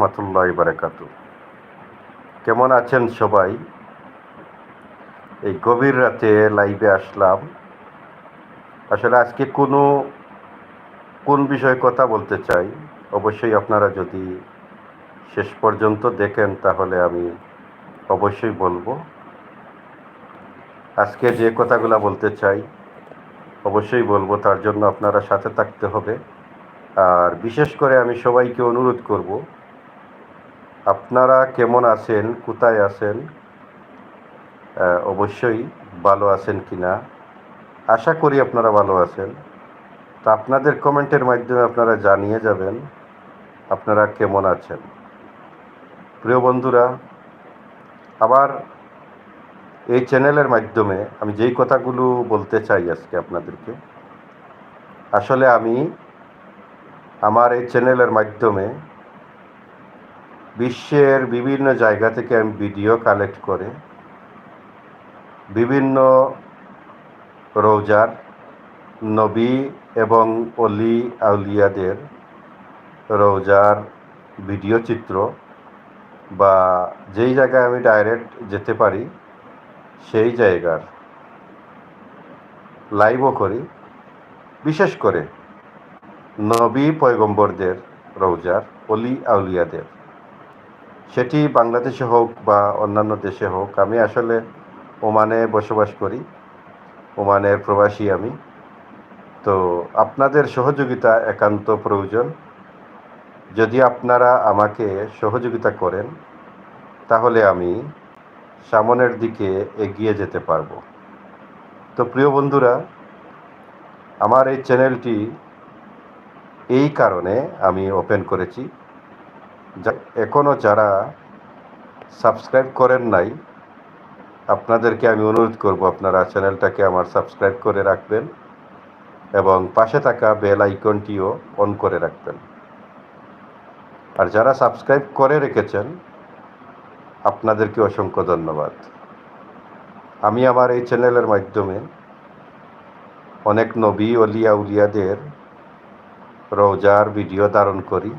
রহমতুল্লাহ বারাকাতু। কেমন আছেন সবাই? এই গভীর রাতে লাইভে আসলাম। আসলে আজকে কোনো, কোন বিষয়ে কথা বলতে চাই, অবশ্যই আপনারা যদি শেষ পর্যন্ত দেখেন তাহলে আমি অবশ্যই বলব। আজকে যে কথাগুলো বলতে চাই, অবশ্যই বলব, তার জন্য আপনারা সাথে থাকতে হবে। আর বিশেষ করে আমি সবাইকে অনুরোধ করব আপনারা কেমন আছেন? কোথায় আছেন? অবশ্যই ভালো আছেন কি না আশা করি আপনারা ভালো আছেন। তা আপনাদের কমেন্টের মাধ্যমে আপনারা জানিয়ে যাবেন আপনারা কেমন আছেন। প্রিয় বন্ধুরা, আবার এই চ্যানেলের মাধ্যমে আমি যেই কথাগুলো বলতে চাই আজকে আপনাদেরকে, আসলে আমি আমার এই চ্যানেলের মাধ্যমে বিশ্বের বিভিন্ন জায়গা থেকে আমি ভিডিও কালেক্ট করে। বিভিন্ন রোজার নবী এবং অলি আউলিয়াদের রোজার ভিডিও চিত্র বা যেই জায়গায় আমি ডাইরেক্ট যেতে পারি, সেই জায়গার লাইভও করি। বিশেষ করে নবী পয়গম্বরদের রোজার, অলি আউলিয়াদের। সেটি বাংলাদেশে হোক বা অন্যান্য দেশে হোক, আমি আসলে ওমানে বসবাস করি, ওমানের প্রবাসী আমি। তো আপনাদের সহযোগিতা একান্ত প্রয়োজন। যদি আপনারা আমাকে সহযোগিতা করেন, তাহলে আমি সামনের দিকে এগিয়ে যেতে পারব। তো প্রিয় বন্ধুরা, আমার এই চ্যানেলটি এই কারণে আমি ওপেন করেছি। এখনও যারা সাবস্ক্রাইব করেন নাই, আপনাদেরকে আমি অনুরোধ করব আপনারা চ্যানেলটাকে আমার সাবস্ক্রাইব করে রাখবেন এবং পাশে থাকা বেল আইকনটিও অন করে রাখবেন। আর যারা সাবস্ক্রাইব করে রেখেছেন, আপনাদেরকে অসংখ্য ধন্যবাদ। আমি আমার এই চ্যানেলের মাধ্যমে অনেক নবী অলিয়া উলিয়াদের রোজার ভিডিও ধারণ করি।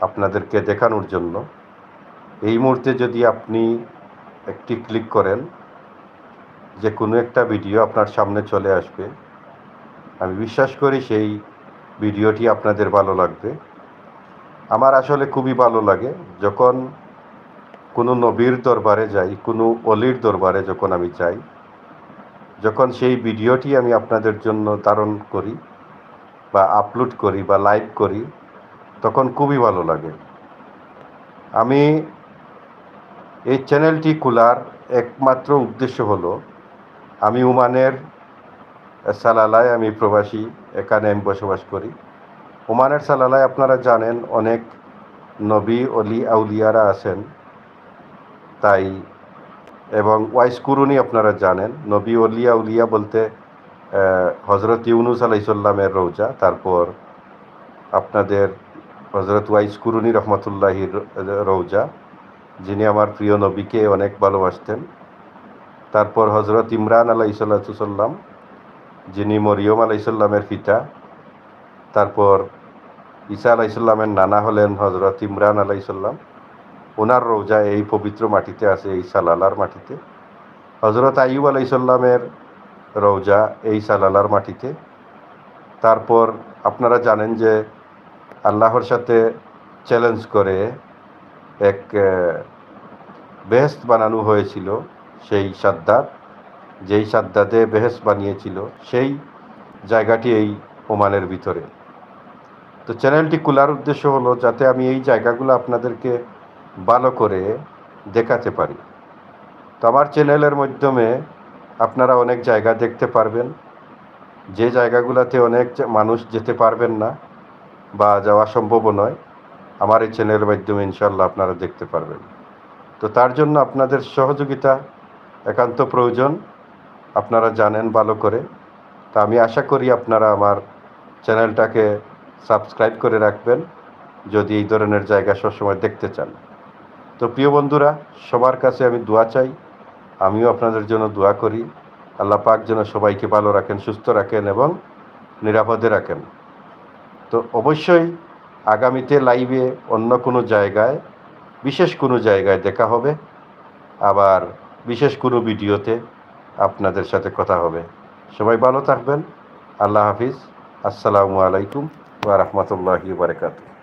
আপনাদেরকে দেখানোর জন্য, এই মুহূর্তে যদি আপনি একটি ক্লিক করেন, যে কোনো একটা ভিডিও আপনার সামনে চলে আসবে। আমি বিশ্বাস করি সেই ভিডিওটি আপনাদের ভালো লাগবে। আমার আসলে খুবই ভালো লাগে যখন কোনো নবীর দরবারে যাই, কোনো অলির দরবারে যখন আমি যাই, যখন সেই ভিডিওটি আমি আপনাদের জন্য ধারণ করি বা আপলোড করি বা লাইভ করি তখন খুবই ভালো লাগে। আমি এই চ্যানেলটি খোলার একমাত্র উদ্দেশ্য হলো, আমি ওমানের সালালায় আমি প্রবাসী, এখানে আমি বসবাস করি। ওমানের সালালায় আপনারা জানেন অনেক নবী, অলি, আউলিয়ারা আছেন। তাই, এবং ওয়াইস কুরুনি আপনারা জানেন, নবী অলিয়া উলিয়া বলতে হজরত ইউনুস আলাইসাল্লামের রৌজা তারপর আপনাদের হজরত ওয়াইস কুরুনি রহমতুল্লাহির রৌজা যিনি আমার প্রিয় নবীকে অনেক ভালোবাসতেন। তারপর হজরত ইমরান আলাইসাল্লাতুসাল্লাম যিনি মরিয়ম আলাইসাল্লামের পিতা। তারপর ঈসা আলাইসাল্লামের নানা হলেন হজরত ইমরান আলাইসাল্লাম ওনার রোজা এই পবিত্র মাটিতে আছে, এই সালালার মাটিতে। হজরত আইব আলাইসাল্লামের রোজা এই সালালার মাটিতে। তারপর আপনারা জানেন যে আল্লাহর সাথে চ্যালেঞ্জ করে এক বেহেস্ত বানানো হয়েছিল সেই সাদ্দাত, যেই সাদ্দাতে বেহেস্ত বানিয়েছিল সেই জায়গাটি এই ওমানের ভিতরে। তো চ্যানেলটি খোলার উদ্দেশ্য হলো যাতে আমি এই জায়গাগুলো আপনাদেরকে ভালো করে দেখাতে পারি। তো আমার চ্যানেলের মাধ্যমে আপনারা অনেক জায়গা দেখতে পারবেন। যে জায়গাগুলোতে অনেক মানুষ যেতে পারবেন না বা যাওয়া সম্ভব নয়। আমার এই চ্যানেলের মাধ্যমে ইনশাল্লাহ আপনারা দেখতে পারবেন। তো তার জন্য আপনাদের সহযোগিতা একান্ত প্রয়োজন। আপনারা জানেন ভালো করে। তা আমি আশা করি আপনারা আমার চ্যানেলটাকে সাবস্ক্রাইব করে রাখবেন, যদি এই ধরনের জায়গা সবসময় দেখতে চান। তো প্রিয় বন্ধুরা, সবার কাছে আমি দোয়া চাই। আমিও আপনাদের জন্য দোয়া করি। আল্লাহ পাক যেন সবাইকে ভালো রাখেন, সুস্থ রাখেন এবং নিরাপদে রাখেন। তো অবশ্যই আগামীতে লাইভে অন্য কোনো জায়গায়, বিশেষ কোনো জায়গায় দেখা হবে। আবার বিশেষ কোনো ভিডিওতে আপনাদের সাথে কথা হবে। সবাই ভালো থাকবেন। আল্লাহ হাফিজ। আসসালামু আলাইকুম ওয়া বারাকাতুহু।